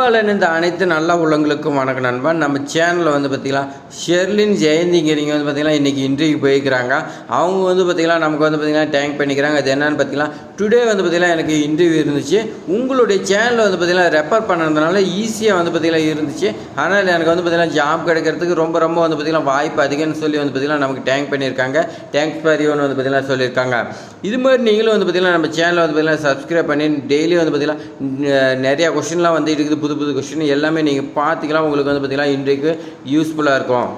அன்பாளன் இந்த அனைத்து நல்ல உள்ளங்களுக்கும் வணக்கம் நண்பா நம்ம சேனலில் வந்து பார்த்திங்கன்னா ஷெர்லின் ஜெயந்திங்கிறவங்க வந்து பார்த்திங்கன்னா இன்றைக்கி இன்டர்வியூ போயிருக்கிறாங்க அவங்க வந்து பார்த்திங்கன்னா நமக்கு வந்து பார்த்திங்கன்னா டேங்க் பண்ணிக்கிறாங்க அது என்னென்னு பார்த்திங்கன்னா டுடே வந்து பார்த்திங்கன்னா எனக்கு இன்டர்வியூ இருந்துச்சு உங்களுடைய சேனலில் வந்து பார்த்திங்கன்னா ரெஃபர் பண்ணுறதுனால ஈஸியாக வந்து பார்த்திங்கன்னா இருந்துச்சு ஆனால் எனக்கு வந்து பார்த்திங்கன்னா ஜாப் கிடைக்கிறதுக்கு ரொம்ப ரொம்ப வந்து பார்த்திங்கன்னா வாய்ப்பு அதிகம்னு சொல்லி வந்து பார்த்திங்கன்னா நமக்கு டேங்க் பண்ணியிருக்காங்க டேங்க்ஸ் ஃபார் யூன்னு வந்து பார்த்திங்கன்னா சொல்லியிருக்காங்க இது மாதிரி நீங்களும் வந்து பார்த்திங்கன்னா நம்ம சேனலை வந்து பார்த்திங்கன்னா சப்ஸ்கிரைப் பண்ணி டெய்லி வந்து பார்த்திங்கன்னா நிறையா கொஷின்லாம் வந்து இருக்குது புது புது கொஷின் எல்லாமே நீங்கள் பார்த்துக்கலாம். உங்களுக்கு வந்து பார்த்திங்கன்னா இன்றைக்கு யூஸ்ஃபுல்லாக இருக்கும்.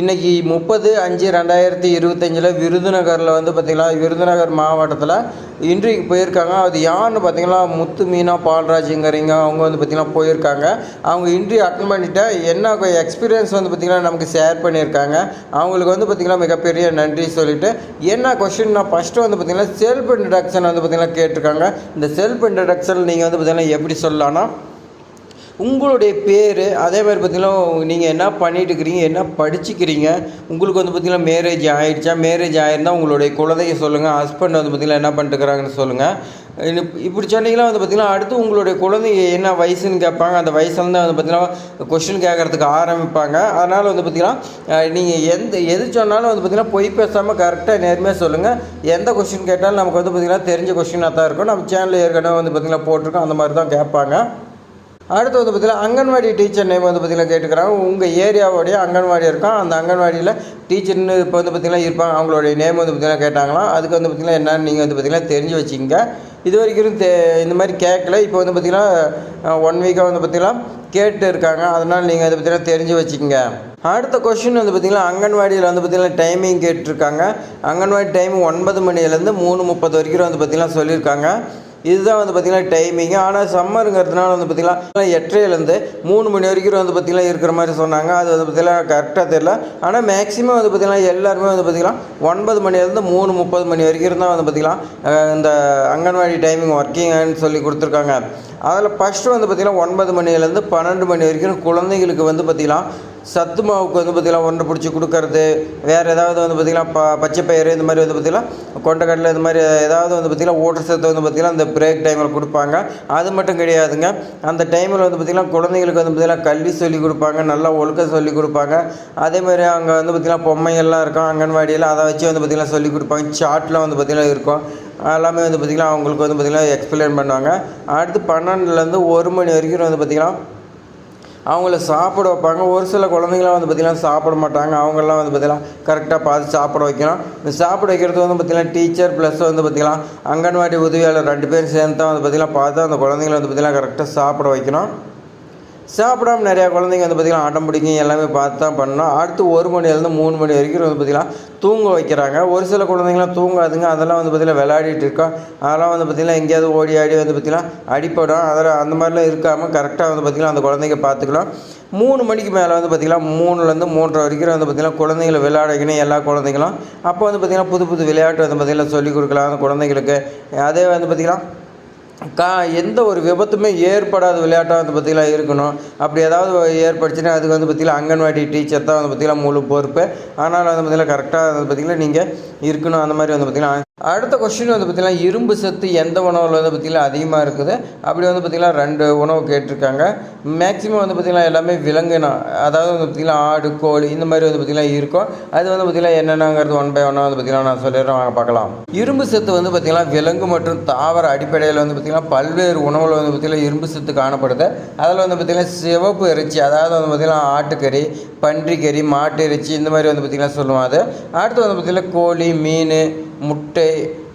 இன்றைக்கி முப்பது அஞ்சு ரெண்டாயிரத்தி இருபத்தஞ்சில் விருதுநகரில் வந்து பார்த்திங்கன்னா விருதுநகர் மாவட்டத்தில் இன்றைக்கு போயிருக்காங்க. அது யாருன்னு பார்த்தீங்கன்னா முத்து மீனா பால்ராஜுங்கிறீங்க. அவங்க வந்து பார்த்திங்கன்னா போயிருக்காங்க. அவங்க இன்ட்ரி அட்டன் பண்ணிவிட்டு என்ன எக்ஸ்பீரியன்ஸ் வந்து பார்த்திங்கன்னா நமக்கு ஷேர் பண்ணியிருக்காங்க. அவங்களுக்கு வந்து பார்த்திங்கன்னா மிகப்பெரிய நன்றி சொல்லிவிட்டு என்ன கொஷின்னா ஃபஸ்ட்டு வந்து பார்த்திங்கன்னா செல்ஃப் இன்ட்ரடக்ஷன் வந்து பார்த்திங்கன்னா கேட்டிருக்காங்க. இந்த செல்ஃப் இன்ட்ரடக்ஷன் நீங்கள் வந்து பார்த்திங்கன்னா எப்படி சொல்லலாம்னா உங்களுடைய பேர் அதே மாதிரி பார்த்தீங்கன்னா நீங்கள் என்ன பண்ணிகிட்டு இருக்கிறீங்க என்ன படிச்சுக்கிறீங்க உங்களுக்கு வந்து பார்த்திங்கன்னா மேரேஜ் ஆகிடுச்சா மேரேஜ் ஆகிருந்தால் உங்களுடைய குழந்தைய சொல்லுங்கள் ஹஸ்பண்ட் வந்து பார்த்திங்கன்னா என்ன பண்ணிட்டுருக்காங்கன்னு சொல்லுங்கள் இப்படி சொன்னீங்கன்னா வந்து பார்த்திங்கன்னா அடுத்து உங்களுடைய குழந்தைங்க என்ன வயசுன்னு கேட்பாங்க. அந்த வயசுலேருந்து வந்து பார்த்திங்கன்னா கொஷின் கேட்குறதுக்கு ஆரம்பிப்பாங்க. அதனால் வந்து பார்த்திங்கன்னா நீங்கள் எந்த எது சொன்னாலும் வந்து பார்த்திங்கன்னா பொய் பேசாமல் கரெக்டாக நேர்மையாக சொல்லுங்கள் எந்த கொஷின் கேட்டாலும் நமக்கு வந்து பார்த்திங்கன்னா தெரிஞ்ச கொஷினாக தான் இருக்கும். நம்ம சேனலில் ஏற்கனவே வந்து பார்த்திங்கன்னா போட்டிருக்கோம். அந்த மாதிரி தான் கேட்பாங்க. அடுத்து வந்து பார்த்திங்கன்னா அங்கன்வாடி டீச்சர் நேம் வந்து பார்த்திங்கன்னா கேட்டுக்கிறாங்க உங்கள் ஏரியாவோடைய அங்கன்வாடி இருக்கும் அந்த அங்கன்வாடியில் டீச்சர்னு இப்போ வந்து பார்த்திங்கன்னா இருப்பாங்க அவங்களுடைய நேம் வந்து பார்த்திங்கன்னா கேட்டாங்களாம் அதுக்கு வந்து பார்த்திங்கன்னா என்னன்னு நீங்கள் வந்து பார்த்திங்கன்னா தெரிஞ்சு வச்சிங்க இது வரைக்கும் தே இந்த மாதிரி கேட்கல இப்போ வந்து பார்த்திங்கன்னா ஒன் வீக்காக வந்து பார்த்திங்கன்னா கேட்டு இருக்காங்க அதனால் நீங்கள் வந்து பார்த்திங்கன்னா தெரிஞ்சு வச்சுக்கோங்க அடுத்த கொஷின் வந்து பார்த்திங்கன்னா அங்கன்வாடியில் வந்து பார்த்திங்கன்னா டைமிங் கேட்டிருக்காங்க அங்கன்வாடி டைம் ஒன்பது மணிலேருந்து மூணு முப்பது வரைக்கும் வந்து பார்த்திங்கன்னா சொல்லியிருக்காங்க இதுதான் வந்து பார்த்திங்கன்னா டைமிங்கு ஆனால் சம்மருங்கிறதுனால வந்து பார்த்திங்கன்னா எட்டரையிலேருந்து மூணு மணி வரைக்கும் வந்து பார்த்திங்கன்னா இருக்கிற மாதிரி சொன்னாங்க. அது வந்து பார்த்திங்கன்னா கரெக்டாக தெரில ஆனால் மேக்ஸிமம் வந்து பார்த்திங்கன்னா எல்லாருமே வந்து பார்த்திங்கன்னா ஒன்பது மணிலேருந்து மூணு முப்பது மணி வரைக்கும் தான் வந்து பார்த்திங்கன்னா இந்த அங்கன்வாடி டைமிங் ஒர்க்கிங்னு சொல்லி கொடுத்துருக்காங்க. அதில் ஃபஸ்ட்டு வந்து பார்த்திங்கன்னா ஒன்பது மணிலேருந்து பன்னெண்டு மணி வரைக்கும் குழந்தைங்களுக்கு வந்து பார்த்திங்கன்னா சத்து மாவுக்கு வந்து பார்த்திங்கன்னா ஒன்றை பிடிச்சி கொடுக்கறது வேறு ஏதாவது வந்து பார்த்திங்கன்னா ப பச்சைப்பயிறு இந்த மாதிரி வந்து பார்த்திங்கன்னா கொண்டக்கடலை இந்த மாதிரி ஏதாவது வந்து பார்த்திங்கன்னா ஊட்டச்சத்து சத்து வந்து பார்த்திங்கன்னா அந்த பிரேக் டைமில் கொடுப்பாங்க அது மட்டும் கிடையாதுங்க அந்த டைமில் வந்து பார்த்திங்கன்னா குழந்தைங்களுக்கு வந்து பார்த்திங்கன்னா கல்வி சொல்லி கொடுப்பாங்க நல்லா ஒழுக்கம் சொல்லி கொடுப்பாங்க அதே மாதிரி அங்கே வந்து பார்த்திங்கன்னா பொம்மைகள்லாம் இருக்கும் அங்கன்வாடியில் அதை வச்சு வந்து பார்த்திங்கன்னா சொல்லி கொடுப்பாங்க சார்ட்லாம் வந்து பார்த்திங்கன்னா இருக்கும் எல்லாமே வந்து பார்த்திங்கன்னா அவங்களுக்கு வந்து பார்த்திங்கன்னா எக்ஸ்பிளைன் பண்ணுவாங்க அடுத்து பன்னெண்டுலேருந்து ஒரு மணி வரைக்கும் வந்து பார்த்திங்கன்னா அவங்கள சாப்பிட வைப்பாங்க. ஒரு சில குழந்தைங்களாம் வந்து பார்த்திங்கன்னா சாப்பிட மாட்டாங்க. அவங்கெல்லாம் வந்து பார்த்திங்கன்னா கரெக்டாக பார்த்து சாப்பிட வைக்கணும் இந்த சாப்பிட வைக்கிறது வந்து பார்த்திங்கன்னா டீச்சர் ப்ளஸ் வந்து பார்த்திங்கன்னா அங்கன்வாடி உதவியாளர் ரெண்டு பேரும் சேர்ந்து தான் வந்து பார்த்திங்கன்னா பார்த்து அந்த குழந்தைங்கள வந்து பார்த்திங்கன்னா கரெக்டாக சாப்பிட வைக்கணும். சாப்பிடாம நிறையா குழந்தைங்க வந்து பார்த்திங்கன்னா அடம் பிடிக்கும் எல்லாமே பார்த்து தான் பண்ணோம் அடுத்து ஒரு மணிலேருந்து மூணு மணி வரைக்கும் வந்து பார்த்திங்கன்னா தூங்க வைக்கிறாங்க ஒரு சில குழந்தைங்களாம் தூங்காதுங்க அதெல்லாம் வந்து பார்த்திங்கன்னா விளையாடிட்டு இருக்கோம் அதெல்லாம் வந்து பார்த்திங்கன்னா எங்கேயாவது ஓடி ஆடி வந்து பார்த்திங்கன்னா அடிப்படும் அதில் அந்த மாதிரிலாம் இருக்காமல் கரெக்டாக வந்து பார்த்திங்கன்னா அந்த குழந்தைங்க பார்த்துக்கலாம் மூணு மணிக்கு மேலே வந்து பார்த்திங்கன்னா மூணுலேருந்து மூன்றரை வரைக்கும் வந்து பார்த்திங்கன்னா குழந்தைங்களை விளையாடக்கணும் எல்லா குழந்தைங்களும் அப்போ வந்து பார்த்திங்கன்னா புது புது விளையாட்டு வந்து பார்த்திங்கன்னா சொல்லிக் கொடுக்கலாம் அந்த குழந்தைங்களுக்கு அதே வந்து பார்த்திங்கன்னா கா எந்த ஒரு விபத்துமே ஏற்படாத விளையாட்டாக வந்து பார்த்திங்கன்னா இருக்கணும். அப்படி ஏதாவது ஏற்பட்டுச்சுன்னா அதுக்கு வந்து பார்த்திங்கன்னா அங்கன்வாடி டீச்சர் தான் வந்து பார்த்திங்கன்னா முழு பொறுப்பு. ஆனால் வந்து பார்த்திங்கன்னா கரெக்டாக வந்து பார்த்திங்கன்னா நீங்கள் இருக்கணும். அந்த மாதிரி வந்து பார்த்திங்கன்னா அடுத்த கொஸ்டின் வந்து பார்த்திங்கன்னா இரும்பு சத்து எந்த உணவில் வந்து பார்த்திங்கன்னா அதிகமாக இருக்குது அப்படி வந்து பார்த்திங்கன்னா ரெண்டு உணவு கேட்டிருக்காங்க மேக்ஸிமம் வந்து பார்த்திங்கன்னா எல்லாமே விலங்கினம் அதாவது வந்து பார்த்திங்கன்னா ஆடு கோழி இந்த மாதிரி வந்து பார்த்திங்கன்னா இருக்கும் அது வந்து பார்த்திங்கன்னா என்னென்னங்கிறது ஒன் பை ஒன்னாக வந்து பார்த்திங்கன்னா நான் சொல்லிடுறேன் வாங்க பார்க்கலாம் இரும்பு சத்து வந்து பார்த்திங்கன்னா விலங்கு மற்றும் தாவர அடிப்படையில் வந்து பார்த்திங்கன்னா பல்வேறு உணவில் வந்து பார்த்திங்கன்னா இரும்பு சத்து காணப்படுது அதில் வந்து பார்த்திங்கன்னா சிவப்பு இறைச்சி அதாவது வந்து பார்த்திங்கன்னா ஆட்டுக்கறி பன்றிக்கறி மாட்டு இறைச்சி இந்த மாதிரி வந்து பார்த்திங்கன்னா சொல்லுவோம் அது அடுத்து வந்து பார்த்திங்கன்னா கோழி மீன் முட்டை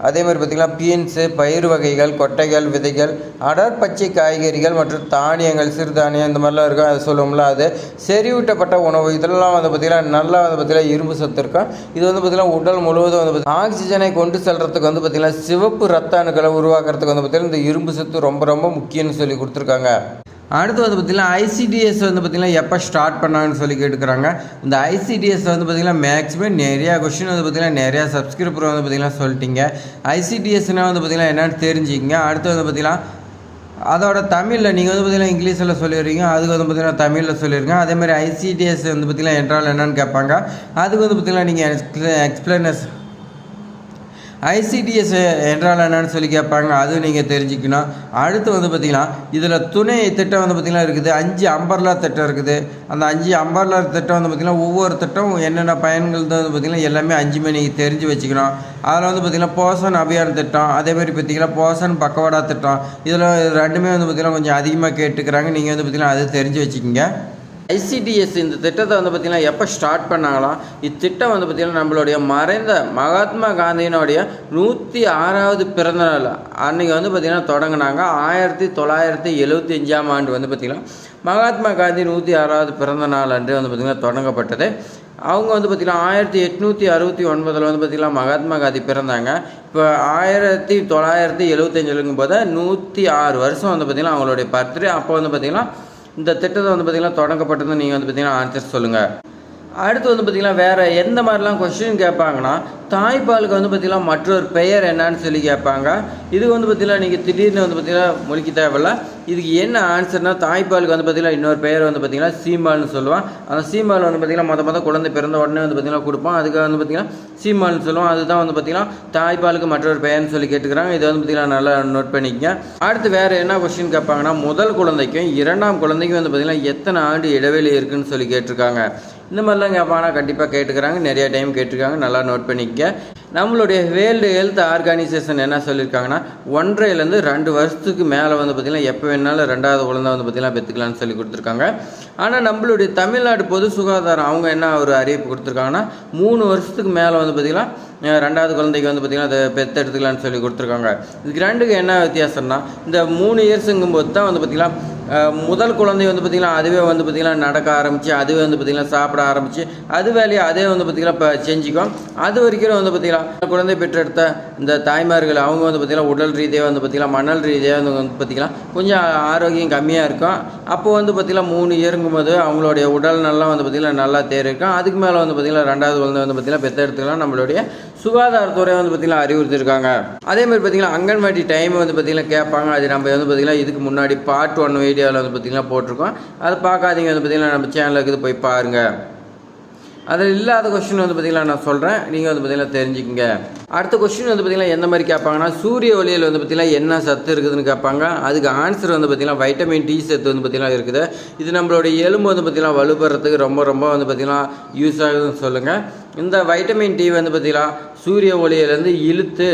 அதே மாதிரி பார்த்திங்கன்னா பீன்ஸு பயிர் வகைகள் கொட்டைகள் விதைகள் அடர் பச்சை காய்கறிகள் மற்றும் தானியங்கள் சிறுதானியம் இந்த மாதிரிலாம் இருக்கும். அது சொல்லுவோம்ல அது செறிவூட்டப்பட்ட உணவு. இதெல்லாம் வந்து பார்த்திங்கன்னா நல்லா வந்து பார்த்திங்கன்னா இரும்பு சத்து இருக்கும். இது வந்து பார்த்திங்கன்னா உடல் முழுவதும் வந்து ஆக்சிஜனை கொண்டு செல்கிறதுக்கு வந்து பார்த்திங்கன்னா சிவப்பு ரத்த அணுக்களை உருவாக்குறதுக்கு வந்து பார்த்திங்கன்னா இந்த இரும்பு சத்து ரொம்ப ரொம்ப முக்கியம்னு சொல்லி கொடுத்துருக்காங்க. அடுத்து வந்து பார்த்திங்கன்னா ஐசிடிஎஸ் வந்து பார்த்திங்கன்னா எப்போ ஸ்டார்ட் பண்ணாங்கன்னு சொல்லி கேட்டுக்கிறாங்க இந்த ஐசிடிஎஸ் வந்து பார்த்திங்கன்னா மேக்ஸிமம் நிறையா கொஷின் வந்து பார்த்திங்கன்னா நிறையா சப்ஸ்கிரைபர் வந்து பார்த்திங்கன்னா சொல்லிட்டீங்க ஐசிடிஎஸ்னால் வந்து பார்த்திங்கன்னா என்னென்னு தெரிஞ்சுக்கிங்க அடுத்து வந்து பார்த்திங்கன்னா அதோட தமிழில் நீங்கள் வந்து பார்த்தீங்கன்னா இங்கிலீஷில் சொல்லிடுறீங்க அதுக்கு வந்து பார்த்திங்கன்னா தமிழில் சொல்லிடுங்க அதேமாதிரி ஐசிடிஎஸ் வந்து பார்த்தீங்கன்னா என்றால் என்னன்னு கேட்பாங்க அதுக்கு வந்து பார்த்திங்கன்னா நீங்கள் எக்ஸ்பிளைனஸ் ஐசிடிஎஸ் என்றால் என்னன்னு சொல்லி கேட்பாங்க அது நீங்கள் தெரிஞ்சுக்கணும். அடுத்து வந்து பார்த்திங்கன்னா இதில் துணை திட்டம் வந்து பார்த்திங்கன்னா இருக்குது. அஞ்சு அம்பர்லா திட்டம் இருக்குது. அந்த அஞ்சு அம்பர்லா திட்டம் வந்து பார்த்திங்கன்னா ஒவ்வொரு திட்டம் என்னென்ன பயன்கள் வந்து பார்த்திங்கன்னா எல்லாமே அஞ்சுமே நீங்கள் தெரிஞ்சு வச்சுக்கணும். அதில் வந்து பார்த்திங்கன்னா போஷன் அபியான் திட்டம் அதேமாதிரி பார்த்திங்கன்னா போஷன் பக்கவாடா திட்டம் இதில் ரெண்டுமே வந்து பார்த்திங்கன்னா கொஞ்சம் அதிகமாக கேட்டுக்கிறாங்க. நீங்கள் வந்து பார்த்திங்கன்னா அது தெரிஞ்சு வச்சுக்கோங்க. ஐசிடிஎஸ் இந்த திட்டத்தை வந்து பார்த்திங்கன்னா எப்போ ஸ்டார்ட் பண்ணாங்களாம்? இத்திட்டம் வந்து பார்த்திங்கன்னா நம்மளுடைய மறைந்த மகாத்மா காந்தியினுடைய நூற்றி ஆறாவது பிறந்தநாள் அன்றைக்கி வந்து பார்த்திங்கன்னா தொடங்கினாங்க. ஆயிரத்தி தொள்ளாயிரத்தி எழுபத்தி அஞ்சாம் ஆண்டு வந்து பார்த்திங்கன்னா மகாத்மா காந்தி நூற்றி ஆறாவது பிறந்த நாள் அன்று வந்து பார்த்திங்கன்னா தொடங்கப்பட்டது. அவங்க வந்து பார்த்திங்கன்னா ஆயிரத்தி எட்நூற்றி அறுபத்தி ஒன்பதில் வந்து பார்த்திங்கன்னா மகாத்மா காந்தி பிறந்தாங்க. இப்போ ஆயிரத்தி தொள்ளாயிரத்தி எழுபத்தஞ்சிலுங்கும் போது நூற்றி ஆறு வருஷம் வந்து பார்த்திங்கன்னா அவங்களுடைய பர்த்டே. அப்போ வந்து பார்த்திங்கன்னா இந்த திட்டத்தை வந்து பார்த்திங்கன்னா தொடங்கப்பட்டது நீங்கள் வந்து பார்த்திங்கன்னா ஆன்சர் சொல்லுங்கள் அடுத்து வந்து பார்த்திங்கன்னா வேறு எந்த மாதிரிலாம் கொஸ்டின் கேட்பாங்கன்னா தாய்ப்பாலுக்கு வந்து பார்த்திங்கன்னா மற்றொரு பெயர் என்னன்னு சொல்லி கேட்பாங்க. இது வந்து பார்த்திங்கன்னா நீங்கள் திடீர்னு வந்து பார்த்திங்கன்னா முழிக்க தேவையில்ல. இதுக்கு என்ன ஆன்சர்னா தாய்ப்பாலுக்கு வந்து பார்த்திங்கன்னா இன்னொரு பெயர் வந்து பார்த்திங்கன்னா சீமால்னு சொல்லுவான். அந்த சீமால் வந்து பார்த்திங்கன்னா மொதல் மொதல் குழந்தை பிறந்த உடனே வந்து பார்த்திங்கன்னா கொடுப்போம் அதுக்கு வந்து பார்த்திங்கன்னா சீமால்னு சொல்லுவோம் அதுதான் வந்து பார்த்திங்கன்னா தாய்ப்பாலுக்கு மற்றொரு பெயர்னு சொல்லி கேட்டுக்கிறாங்க. இதை வந்து பார்த்திங்கன்னா நல்லா நோட் பண்ணிக்கங்க. அடுத்து வேறு என்ன கொஸ்டின் கேட்பாங்கன்னா முதல் குழந்தைக்கும் இரண்டாம் குழந்தைக்கும் வந்து பார்த்திங்கன்னா எத்தனை ஆண்டு இடைவெளி இருக்குன்னு சொல்லி கேட்டிருக்காங்க. இந்த மாதிரிலாம் கேட்பாங்கன்னா கண்டிப்பாக கேட்டுக்கிறாங்க. நிறைய டைம் கேட்டிருக்காங்க. நல்லா நோட் பண்ணிக்க நம்மளுடைய வேர்ல்டு ஹெல்த் ஆர்கனைசேஷன் என்ன சொல்லியிருக்காங்கன்னா ஒன்றரைலேருந்து ரெண்டு வருஷத்துக்கு மேலே வந்து பார்த்திங்கன்னா எப்போ வேணாலும் ரெண்டாவது குழந்தை வந்து பார்த்திங்கன்னா பெற்றுக்கலாம்னு சொல்லி கொடுத்துருக்காங்க. ஆனால் நம்மளுடைய தமிழ்நாடு பொது சுகாதாரம் அவங்க என்ன ஒரு அறிவிப்பு கொடுத்துருக்காங்கன்னா மூணு வருஷத்துக்கு மேலே வந்து பார்த்திங்கன்னா ரெண்டாவது குழந்தைக்கு வந்து பார்த்திங்கன்னா அதை பெற்று எடுத்துக்கலாம்னு சொல்லி கொடுத்துருக்காங்க. இதுக்கு ரெண்டுக்கு என்ன வித்தியாசம்னா இந்த மூணு இயர்ஸுங்கும் போது தான் வந்து பார்த்திங்கன்னா முதல் குழந்தை வந்து பார்த்திங்கன்னா அதுவே வந்து பார்த்திங்கன்னா நடக்க ஆரம்பித்து அதுவே வந்து பார்த்திங்கன்னா சாப்பிட ஆரம்பித்து அது வேலையை அதே வந்து பார்த்திங்கன்னா இப்போ செஞ்சுக்கும் அது வரைக்கும் வந்து பார்த்திங்கன்னா குழந்தை பெற்றெடுத்த இந்த தாய்மார்கள் அவங்க வந்து பார்த்திங்கன்னா உடல் ரீதியாக வந்து பார்த்திங்கன்னா மணல் ரீதியாக வந்து வந்து பார்த்திங்கன்னா கொஞ்சம் ஆரோக்கியம் கம்மியாக இருக்கும் அப்போ வந்து பார்த்திங்கன்னா மூணு இயருங்கும் போது அவங்களுடைய உடல் நல்லா வந்து பார்த்திங்கன்னா நல்லா தேர் இருக்கும் அதுக்கு மேலே வந்து பார்த்திங்கன்னா ரெண்டாவது குழந்தை வந்து பார்த்திங்கன்னா பெற்றெடுத்துக்கலாம் நம்மளுடைய சுகாதாரத்துறை வந்து பார்த்திங்கன்னா அறிவுறுத்திருக்காங்க அதே மாதிரி பார்த்திங்கன்னா அங்கன்வாடி டைம் வந்து பார்த்திங்கன்னா கேட்பாங்க. அது நம்ம வந்து பார்த்திங்கன்னா இதுக்கு முன்னாடி பார்ட் ஒன் வீடியோவில் வந்து பார்த்திங்கன்னா போட்டிருக்கோம். அதை பார்க்காதீங்க வந்து பார்த்திங்கன்னா நம்ம சேனலுக்கு இது போய் பாருங்கள் அதில் இல்லாத கொஸ்டின் வந்து பார்த்திங்கன்னா நான் சொல்கிறேன் நீங்கள் வந்து பார்த்திங்கன்னா தெரிஞ்சுக்கங்க. அடுத்த கொஸ்டின் வந்து பார்த்திங்கன்னா எந்த மாதிரி கேட்பாங்கன்னா சூரிய ஒளியில் வந்து பார்த்திங்கன்னா என்ன சத்து இருக்குதுன்னு கேட்பாங்க. அதுக்கு ஆன்சர் வந்து பார்த்திங்கன்னா வைட்டமின் டி சத்து வந்து பார்த்திங்கன்னா இருக்குது. இது நம்மளுடைய எலும்பு வந்து பார்த்திங்கன்னா வலுப்படுறதுக்கு ரொம்ப ரொம்ப வந்து பார்த்திங்கன்னா யூஸ் ஆகுதுன்னு சொல்லுங்கள் இந்த வைட்டமின் டி வந்து பார்த்திங்கன்னா சூரிய ஒளியிலேருந்து இழுத்து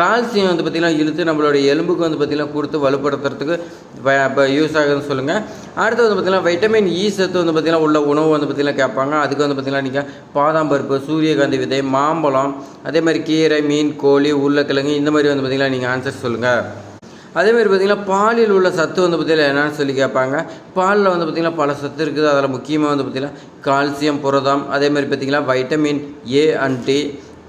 கால்சியம் வந்து பார்த்திங்கன்னா இழுத்து நம்மளுடைய எலும்புக்கு வந்து பார்த்திங்கன்னா கொடுத்து வலுப்படுத்துறதுக்கு இப்போ யூஸ் ஆகுதுன்னு சொல்லுங்கள் அடுத்து வந்து பார்த்திங்கன்னா வைட்டமின் இ e சத்து வந்து பார்த்திங்கன்னா உள்ள உணவு வந்து பார்த்திங்கன்னா கேட்பாங்க. அதுக்கு வந்து பார்த்திங்கன்னா நீங்கள் பாதாம் பருப்பு சூரியகாந்தி விதை மாம்பழம் அதே மாதிரி கீரை மீன் கோழி உருளைக்கிழங்கு இந்த மாதிரி வந்து பார்த்திங்கன்னா நீங்கள் ஆன்சர் சொல்லுங்கள் அதேமாதிரி பார்த்திங்கன்னா பாலில் உள்ள சத்து வந்து பார்த்திங்கன்னா என்னன்னு சொல்லி கேட்பாங்க பாலில் வந்து பார்த்திங்கன்னா பல சத்து இருக்குது அதில் முக்கியமாக வந்து பார்த்திங்கன்னா கால்சியம் புரதம் அதே மாதிரி பார்த்திங்கன்னா vitamin A and D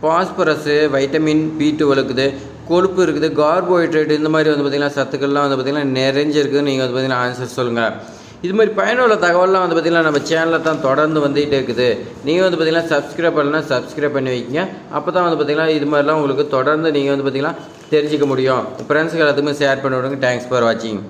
phosphorus vitamin B இருக்குது கொழுப்பு இருக்குது கார்போஹைட்ரேட் இந்த மாதிரி வந்து பார்த்திங்கன்னா சத்துக்கள்லாம் வந்து பார்த்திங்கன்னா நிறைஞ்சிருக்குன்னு நீங்கள் வந்து பார்த்திங்கன்னா ஆன்சர் சொல்லுங்கள் இது மாதிரி பயனுள்ள தகவல்லாம் வந்து பார்த்திங்கன்னா நம்ம சேனலில் தான் தொடர்ந்து வந்துகிட்டே இருக்குது நீங்கள் வந்து பார்த்திங்கன்னா சப்ஸ்கிரைப் பண்ணலாம் சப்ஸ்கிரைப் பண்ணி வைக்கிங்க அப்போ தான் வந்து பார்த்திங்கன்னா இது மாதிரிலாம் உங்களுக்கு தொடர்ந்து நீங்கள் வந்து பார்த்திங்கன்னா தெரிஞ்சிக்க முடியும். ஃப்ரெண்ட்ஸுக்கு எல்லாத்துக்குமே ஷேர் பண்ணி விடுங்க. தேங்க்ஸ் ஃபார் வாட்சிங்